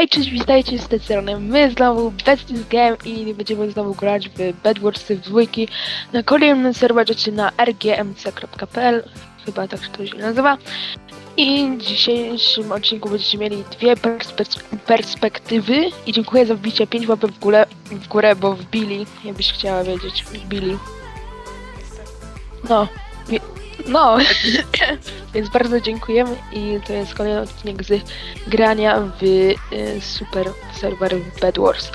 Hej, cześć, witajcie z tej strony. My znowu Besties Game i będziemy znowu grać w Bedwars w dwójki na kolejnym serwerze, na rgmc.pl, chyba tak się to się nazywa. I w dzisiejszym odcinku będziecie mieli dwie perspe- perspektywy i dziękuję za wbicie 5 łapek w górę, w górę, bo wbili, jakbyś chciała wiedzieć, wbili. No, no, więc bardzo dziękujemy i to jest kolejny odcinek z grania w y, super serwer Bed Wars.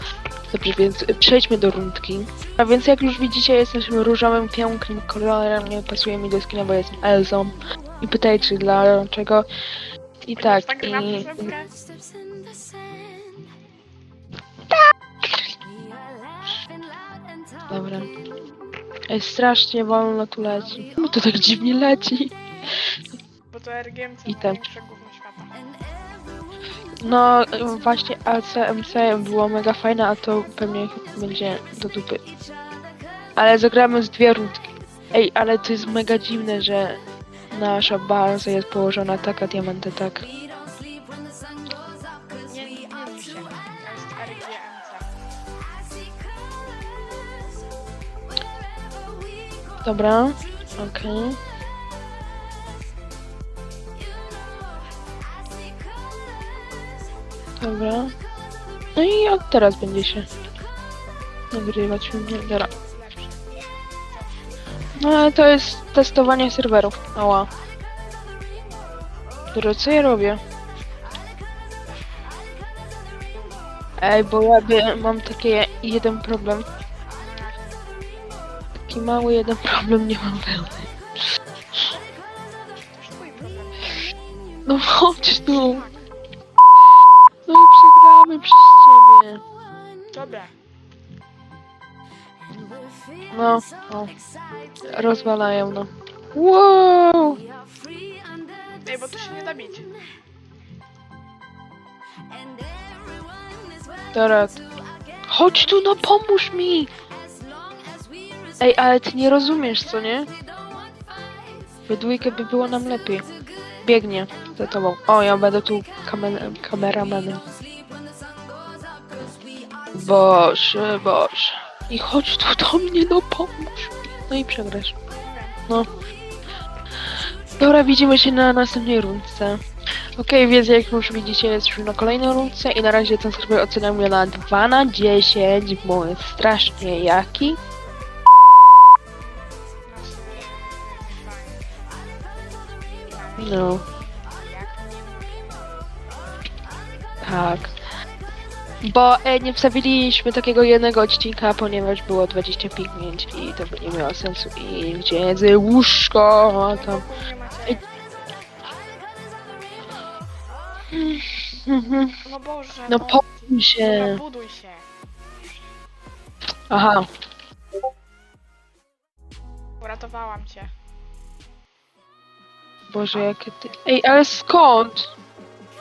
Dobrze, więc przejdźmy do rundki. A więc jak już widzicie, jesteśmy różowym, pięknym kolorem, nie pasuje mi do skina, bo jestem Elzą. I pytajcie dlaczego. I tak, tak i... gra troszeczkę? Dobra. Ej, strasznie wolno tu leci. No to tak dziwnie leci. Bo to RGMC I to tak. najlepsze gówno świata. No właśnie ACMC było mega fajne, a to pewnie będzie do dupy. Ale zagramy z dwie rundki. Ej, ale to jest mega dziwne, że nasza baza jest położona tak, a diamenty tak. Dobra, okej. Dobra. No i od teraz będzie się nagrywać. Dobra. No ale to jest testowanie serwerów. Ała. Dobra, co ja robię? Ej, bo ja mam takie jeden problem. Taki mały jeden problem, nie mam problem. No chodź tu. No i przegramy przez ciebie. Dobra. No, o. Rozwalają, no. Wow! Ej, bo tu się nie da bić. Dobra. Chodź tu, no pomóż mi! Ej, ale ty nie rozumiesz, co nie? We dwójkę by było nam lepiej. Biegnie za tobą. O, ja będę tu kamer kameramanem. Boże, Boże. I chodź tu do mnie, no pomóż. No i przegrasz. No. Dobra, widzimy się na następnej rundce. Okej, więc jak już widzicie, jesteśmy na kolejnej rundce i na razie ten serwer oceniam ja na 2 na 10, bo jest strasznie jaki. No, tak. Bo e, nie wstawiliśmy takiego jednego odcinka, ponieważ było 25 minut i to by nie miało sensu. I gdzie jest łóżko? A Tam. No Boże. No bo- Dobra, się. buduj się. Aha. Uratowałam cię. Boże, jakie ty... Ej, ale skąd?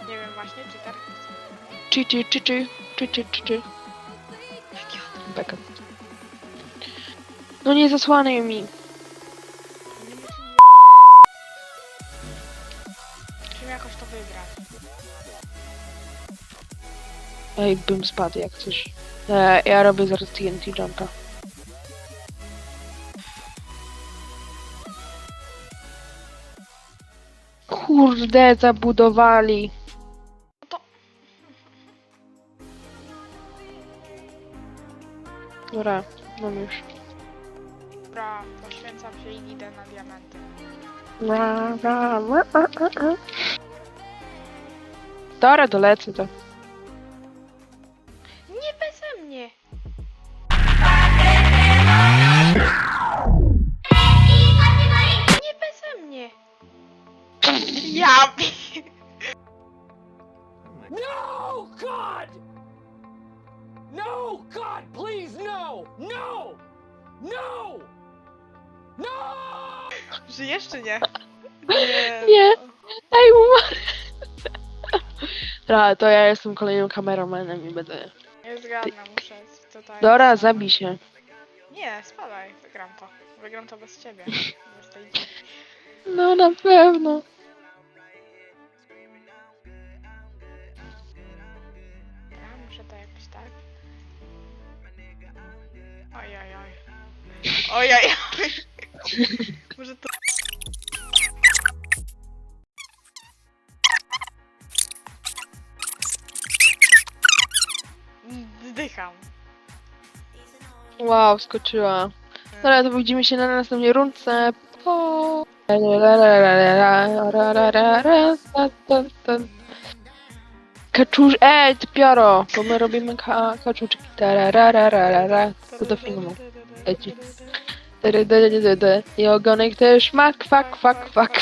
Nie wiem właśnie, czy tak? Czy, czy, czy, czy, czy, czy, czy, czy. Beka. No nie zasłaniaj mi. Musimy jakoś to wygrać. Ej, bym spadł jak coś. E, ja robię zaraz TNT jumpa. Kurde, zabudowali. To Dobra, mam już. dobra, poświęcam się i idę na diamenty. Ra, ra, ra, ra. Dobra, dolecę to. Ja pi- No, God! No, God, please, no! No! No! No! Żyjesz czy nie? Nie. Nie. Ej, umarł. Dobra, to ja jestem kolejnym kameramanem i będę... Nie zgadnę, muszę tutaj... Dora, zabij się. Nie, spadaj, wygram to. Wygram to bez ciebie. Bez tej... No na pewno. Muszę to jakoś tak. Oj, oj, oj. Oj, oj, oj. Może to... Zdycham. Wow, skoczyła. Dobra, to widzimy się na następnej rundce. Po... Kaczusz, ej, ty pioro, bo my robimy ka kaczuczki. Tararararara. To do filmu. Leci. I ogonek też ma kwak, kwak, kwak.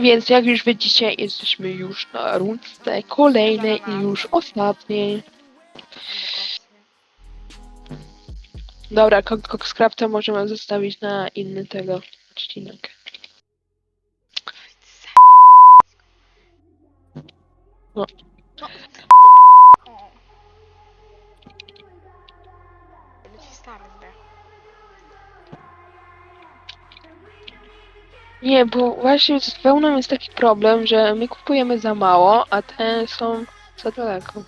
Więc jak już widzicie, jesteśmy już na rundce kolejnej i już ostatniej. Dobra, Coxcrafta możemy zostawić na inny tego odcinek. No. Nie, bo właśnie z wełną jest taki problem, że my kupujemy za mało, a te są za daleko.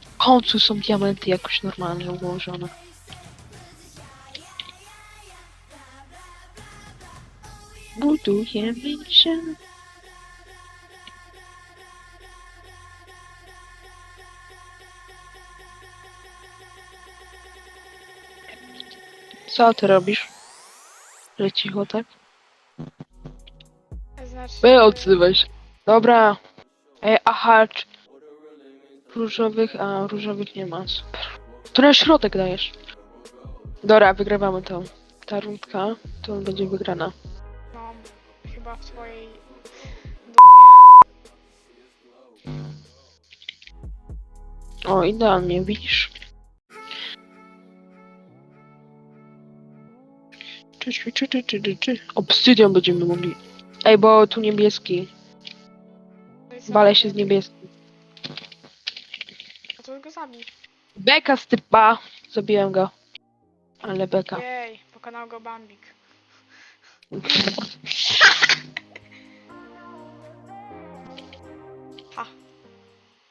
W końcu są diamenty jakoś normalnie ułożone. Budujemy się. Co ty robisz? Że cicho tak? Znaczy... Wy odzywaj się. Dobra. Ej, aha. czy- Różowych, a różowych nie ma. Super. To na środek dajesz. Dobra, wygrywamy to. Ta rundka to będzie wygrana. No, chyba w twojej... O, idealnie, widzisz? Czy, czy, czy, czy, czy, czy. Obsydian będziemy mogli. Ej, bo tu niebieski. Walę się z niebieskim. No to go zabij. Beka z typa. Zabiłem go. Ale beka. Jej, pokonał go Bambik. Ha.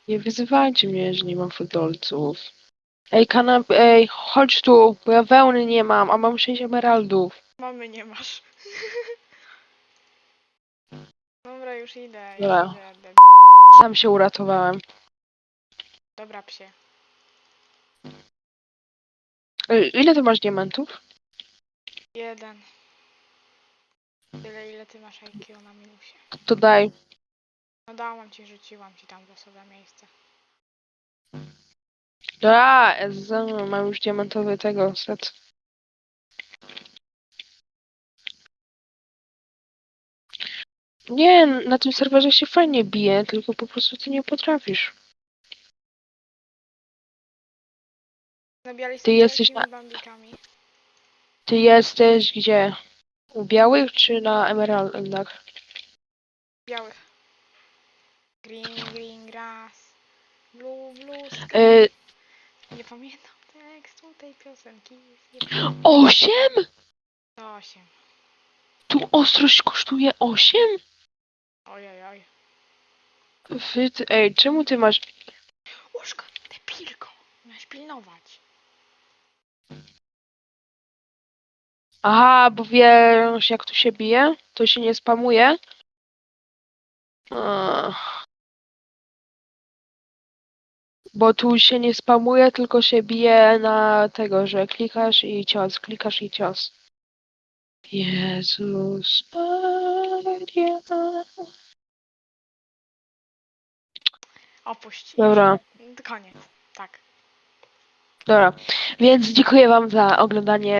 Nie wyzywajcie mnie, że nie mam fudolców. Ej, kanap, ej, chodź tu, bo ja wełny nie mam, a mam 6 emeraldów. Mamy nie masz. Dobra, już idę. Dobra. Idę, debil. Sam się uratowałem. Dobra, psie. Ej, ile ty masz diamentów? Jeden. Tyle ile ty masz IQ na minusie. To daj. No dałam ci, rzuciłam ci tam w osobne miejsce. Da, z, mam już diamentowy tego set. Nie, na tym serwerze się fajnie bije, tylko po prostu ty nie potrafisz. Ty jesteś bambikami. Ty jesteś gdzie? U białych czy na emeraldach? Białych. Green, green grass. Blue, blue sky. Y, Nie pamiętam tekstu tej piosenki. Nie osiem? To osiem. Tu ostrość kosztuje 8? Oj, oj, oj. Wy, ty, ej, czemu ty masz... Łóżko, te pilko. Miałeś pilnować. Aha, bo wiesz jak tu się bije? To się nie spamuje? Ach. Bo tu się nie spamuje, tylko się bije na tego, że klikasz i cios, klikasz i cios. Jezus Opuść. Dobra. Koniec. Tak. Dobra, więc dziękuję wam za oglądanie